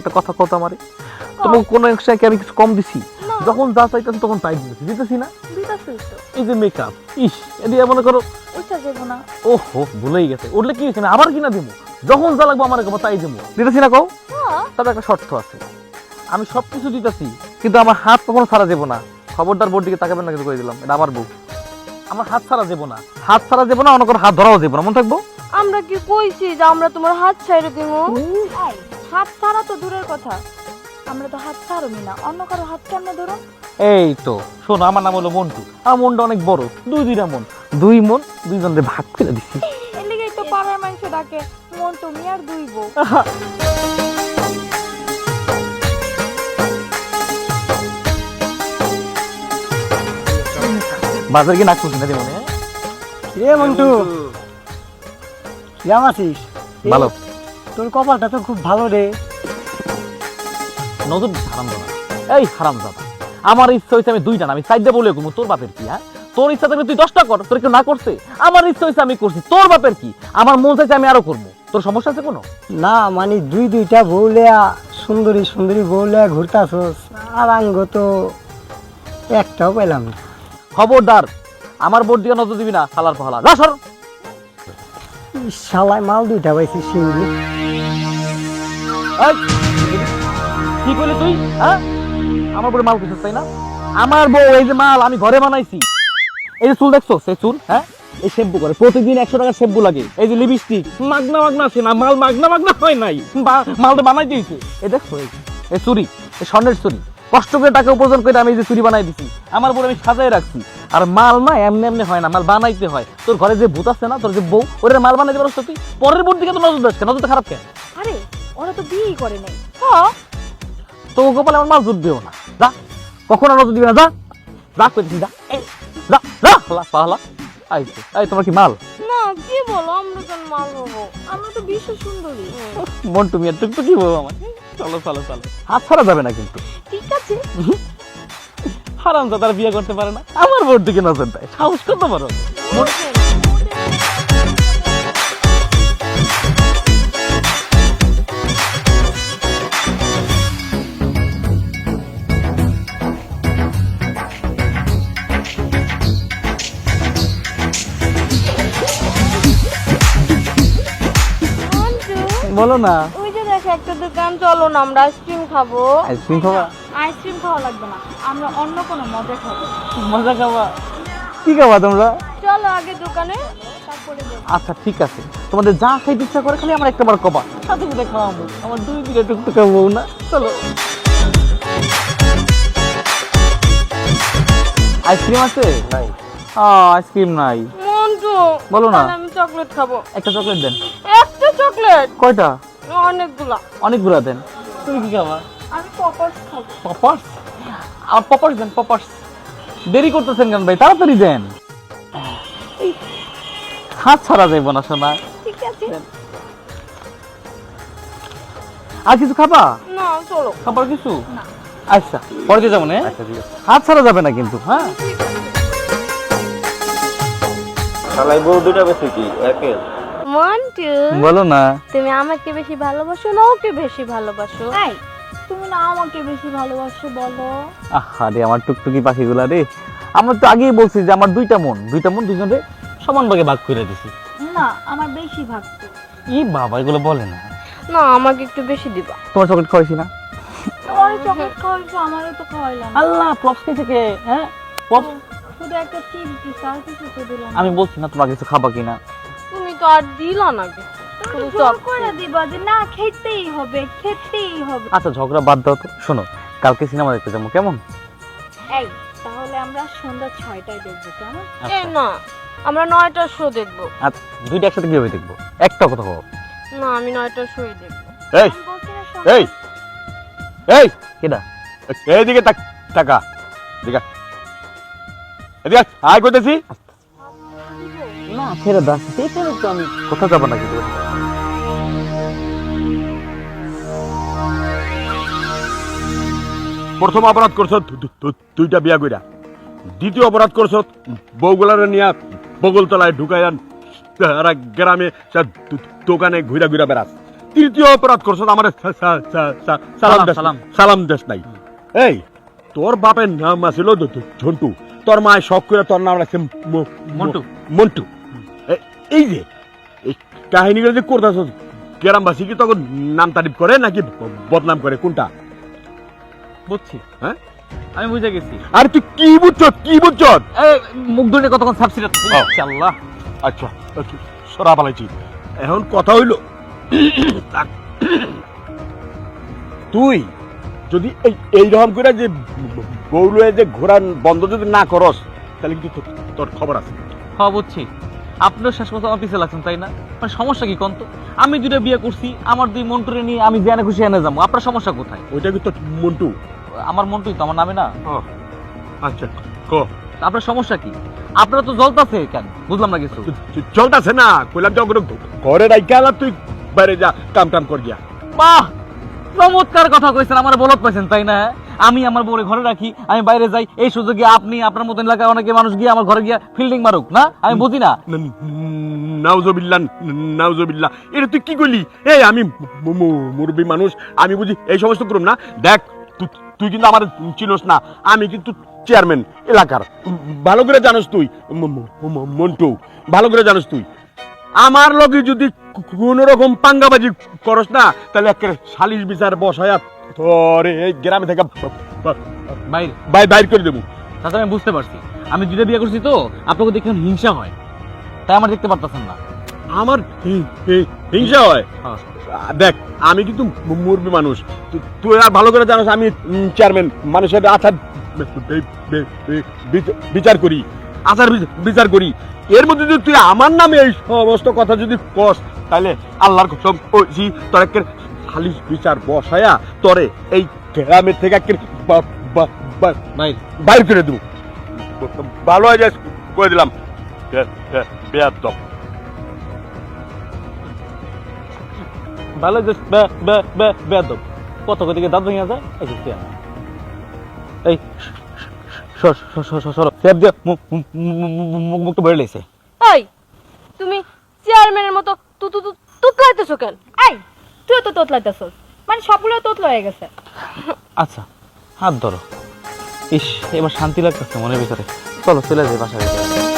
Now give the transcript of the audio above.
একটা কথা কথা আমারে? তোমাকে কোনো একসাথে কি আমি কিছু কম দিছি? যখন যা চাইতেছি তখন তাই দিতেছি দিতেছি না? এই যে মেকআপ ইস এদিকে মনে করো। ওহো ভুলেই গেছে। উঠলে কি হয়েছে আবার কিনা দিব যখন যা লাগবো আমার কাছে তাই দিব দিতেছি না কও? তবে একটা শর্ত আছে। আমি সব কিছু দিতেছি কিন্তু আমার হাত কখনো ছাড়া যাব না। খবরদার বোর্ড দিকে তাকাবেন না কিন্তু করে দিলাম এটা আমার বউ। আমার হাত ছাড়া যাব না। হাত ছাড়া যাব না অন্য কোনো হাত ধরাও যাব না। মনে থাকব? আমরা কি কইছি যে আমরা তোমার হাত ছাইড়ে দিব হাত ছাড়া তো দূরের কথা। আমরা তো হাত ছাড়বি না অন্য কারও হাত কেমনে ধরো এই তো শোনো আমার নাম হলো মন্টু। আমার মনটা অনেক বড় দুই দুইটা মন। দুই মন দুইজনকে ভাগ করে দিচ্ছি এর তো পাড়ার মানুষ ডাকে মন তুমি আর দুই বউ। বাজার কি নাক খুশি না মনে রে মন্টু। কেমন আছিস? ভালো। তোর কপালটা তো খুব ভালো রে। নজর হারাম দাদা এই হারাম দাদা আমার ইচ্ছা হয়েছে আমি দুইটা না আমি সাইডে বলে ঘুমো তোর বাপের কি হ্যাঁ? তোর ইচ্ছা থাকলে তুই দশটা কর তোর কেউ না করছে। আমার ইচ্ছা হয়েছে আমি করছি তোর বাপের কি? আমার মন চাইছে আমি আরও করব। তোর সমস্যা আছে কোনো? না মানে দুই দুইটা বউলিয়া সুন্দরী সুন্দরী বউলিয়া ঘুরতাছস আর আঙ্গ তো একটাও পেলাম না। খবরদার আমার বোর্ড দিকে নজর দিবি না সালার পাহালা। যা সর। শালায় মাল দুইটা পাইছি এই, কি করলি তুই? হ্যাঁ আমার বড় মাল কিছু তাই না? আমার বউ এই যে মাল আমি ঘরে বানাইছি। এই যে চুল দেখছ? সেই চুল হ্যাঁ? এই শ্যাম্পু করে। প্রতিদিন একশো টাকা শ্যাম্পু লাগে। এই যে লিপস্টিক মাগনা মাগনা আছে না? মাল মাগনা মাগনা হয় নাই। বা- মাল তো বানাই দিয়েছে এই দেখছ এই চুরি এই স্বর্ণের চুরি। কষ্ট করে টাকা উপার্জন করে আমি এই যে চুরি বানাই দিছি। আমার বউ আমি সাজাই রাখছি। আর মাল না এমনি এমনি হয় না মাল বানাইতে হয়। তোর ঘরে যে ভূত আছে না তোর যে বউ ওরে মাল বানাইতে পারছ তুই? পরের বোর দিকে তো নজর দাস কেন? নজরটা খারাপ কেন? আরে ওরা তো বিয়েই করে নাই। হ্যাঁ। তো গোপাল আমার মাল জুটবেও না। যা। কখন আর নজর দিবে না যা। যা কইতেছি যা। যা যা। হলা পাহলা আইছে এই তোমার কি মাল? না কি বলো আমরা কেন মাল হব। আমরা তো বিশ্ব সুন্দরী। মন তুমি টুকটু কি বলব আমার চলো চলো চলো। হাত ছাড়া যাবে না কিন্তু। ঠিক আছে। হারাম তার বিয়ে করতে পারে না। আমার বোর দিকে নজর দেয় সাহস বড়? মন্টু, বলো না। ওই যে দেখো একটা দোকান চলো না আমরা আইসক্রিম খাব। আইসক্রিম খাবা? আইসক্রিম খাওয়া লাগবে না। আমরা অন্য কোনো মজা খাব। মজা খাবা? কি খাবা তোমরা? চলো আগে দোকানে আচ্ছা ঠিক আছে। তোমাদের যা খাইতে ইচ্ছা করে খালি আমার একটা বার কবা। সাথে সাথে খাওয়াবো। আমার দুই দিকে টুকটু খাব না। চলো। আইসক্রিম আছে? নাই। আইসক্রিম নাই। মন্টু বলো না। আমি চকলেট খাব। একটা চকলেট দেন। একটা চকলেট? কয়টা? অনেকগুলা। অনেকগুলো দেন। তুমি কি খাবা? পপার্স পপার্স আর পপার্স দেন পপার্স দেরি করতেছেন কেন ভাই? তাড়াতাড়ি দেন। হাত ছাড়া যাইব না ঠিক আছে। আর কিছু খাবা? না চলো। খাবার কিছু? না। আচ্ছা পরে দিয়ে যাব না হাত ছাড়া যাবে না কিন্তু হ্যাঁ? শালাই বউ দুটা বেশি কি? একের মন্টু বলো না। তুমি আমাকে বেশি ভালোবাসো না ওকে বেশি ভালোবাসো। তুমি না আমাকে বেশি ভালোবাসো বলো। আরে আমার টুকটুকি পাখিগুলা রে। আমরা তো আগেই বলছি যে আমার দুইটা মন দুইটা মন দুইজনে সমান ভাগে ভাগ করে দিছি। না আমার বেশি ভাগতো ই বাবা এগুলো বলে না। না আমাকে একটু বেশি দিবা। তোমার চকলেট খাওয়াইছি না? তোমার চকলেট খাওয়াইছো আমারও তো খাওয়াইলাম। আল্লাহ প্রপস থেকে হ্যাঁ? প্রপস শুধু একটা চিপ দিস আর কিছু তো দিলাম। আমি বলছি না তোমরা কিছু খাবা কিনা। তুমি তো আর দিলা না শুধু চপ করে দিবা যে না খেতেই হবে খেতেই হবে। আচ্ছা ঝগড়া বাদ দাও তো। শোনো কালকে সিনেমা দেখতে যাব কেমন? এই তাহলে আমরা সন্ধ্যা ছয়টায় দেখব কেমন? আচ্ছা। না আমরা নয়টার শো দেখব। আচ্ছা দুইটা একসাথে কীভাবে দেখব? একটা কথা বলো। না আমি নয়টার শোই দেখব। এই আমি বলছি না সন্ধ্যা- এই এই কেডা? এইদিকে তাক টাকা দিকা এদিকে আয় করতেছি না ছেড়ে তো আমি। কোথাও যাব না কিন্তু। প্রথম অপরাধ করছ দুইটা বিয়া কইরা দ্বিতীয় অপরাধ করছ বউগুলার নিয়া বগল তলায় ঢুকাইয়া সারা গ্রামে দোকানে ঘুরা ঘুরা বেড়াস তৃতীয় অপরাধ করছ আমার সালাম সালাম, দেশ নাই। এই তোর বাপের নাম আছিল ঝন্টু তোর মায় শখ করে তোর নাম রাখছে মন্টু। মন্টু। এই যে এই কাহিনীগুলো যে করতেছ গ্রামবাসী কি তখন নাম তারিফ করে নাকি বদনাম করে কোনটা? বুঝছি। হ্যাঁ? আমি বুঝে গেছি। আর তুই কি বুঝছ কি বুঝছ মুখ ধরে কতক্ষণ সাবসিডি আল্লাহ আচ্ছা আচ্ছা সরা পালাইছি। এখন কথা হইল তুই যদি এই এই রকম করে যে বউলয়ে যে ঘোরা বন্ধ যদি না করস তাহলে কিন্তু তোর- তোর খবর আছে। হ্যাঁ বুঝছি। আপনিও শেষ কথা আমার পিছিয়ে লাগছেন তাই না? মানে সমস্যা কি কন্ত? আমি দুটো বিয়ে করছি আমার দুই মন্টুরে নিয়ে আমি জেনে খুশি এনে যাব। আপনার সমস্যা কোথায়? ওইটা কি তোর মন্টু? আমার মন্টুই তো আমার নামে না। আচ্ছা ক? আপনার সমস্যা কি? আপনারা তো জ্বলতাছে কেন? বুঝলাম না কিছু। চলতেছে না? কইলাম যাও ঘরে আলা তুই বাইরে যা কাম টাম কর গিয়া। বাহ! চমৎকার কথা কইছেন আমার বলত পাইছেন তাই না? আমি আমার বউরে ঘরে রাখি, আমি বাইরে যাই, এই সুযোগে আপনি, আপনার মতন এলাকায় অনেকে মানুষ গিয়ে আমার ঘরে গিয়ে ফিল্ডিং মারুক, না? আমি বুঝি না। নাউজবিল্লা এটা তুই কি করলি? এই, আমি মুরব্বী মানুষ, আমি বুঝি এই সমস্ত না? দেখ তুই কিন্তু আমার চিনোস না, আমি কিন্তু চেয়ারম্যান এলাকার। ভালো করে জানোস তুই মন্টু, ভালো করে জানোস তুই। আমার লগে যদি কোন রকম পাঙ্গাবাজি করস না, তাহলে একের সালিশ বিচার বসায়া তোরে এই গ্রামে থেকে বাইরে। বাইর করে দেবো। তাতে আমি বুঝতে পারছি। আমি দুটো বিয়ে করছি তো আপনাকে দেখে হিংসা হয়। তাই আমার দেখতে পারতেছেন না। আমার হিংসা হয়? হ্যাঁ। দেখ আমি কিন্তু মুরবি মানুষ। তুই আর ভালো করে জানিস আমি চেয়ারম্যান মানুষের আচার বিচার করি। আচার বিচ- বিচার করি। এর মধ্যে যদি তুই আমার নামে এই সমস্ত কথা যদি কস তাহলে আল্লাহর কসম কইছি তোর খালিশ বিচার বসায়া তরে এই গ্রামের থেকে বাইর করে দেবো। ভালো হয়ে যায় করে দিলাম। ভালো কত দিকে দাঁত ভেঙে যায় এই মুখটা বেড়ে এই, তুমি চেয়ারম্যানের মতো তু তু, তু- কেন? তোতলাইতেছস। মানে সবগুলো তোতলা হয়ে গেছে। আচ্ছা হাত ধরো। ইস, এবার শান্তি লাগতেছে মনের ভিতরে। চলো চলে যাই বাসায়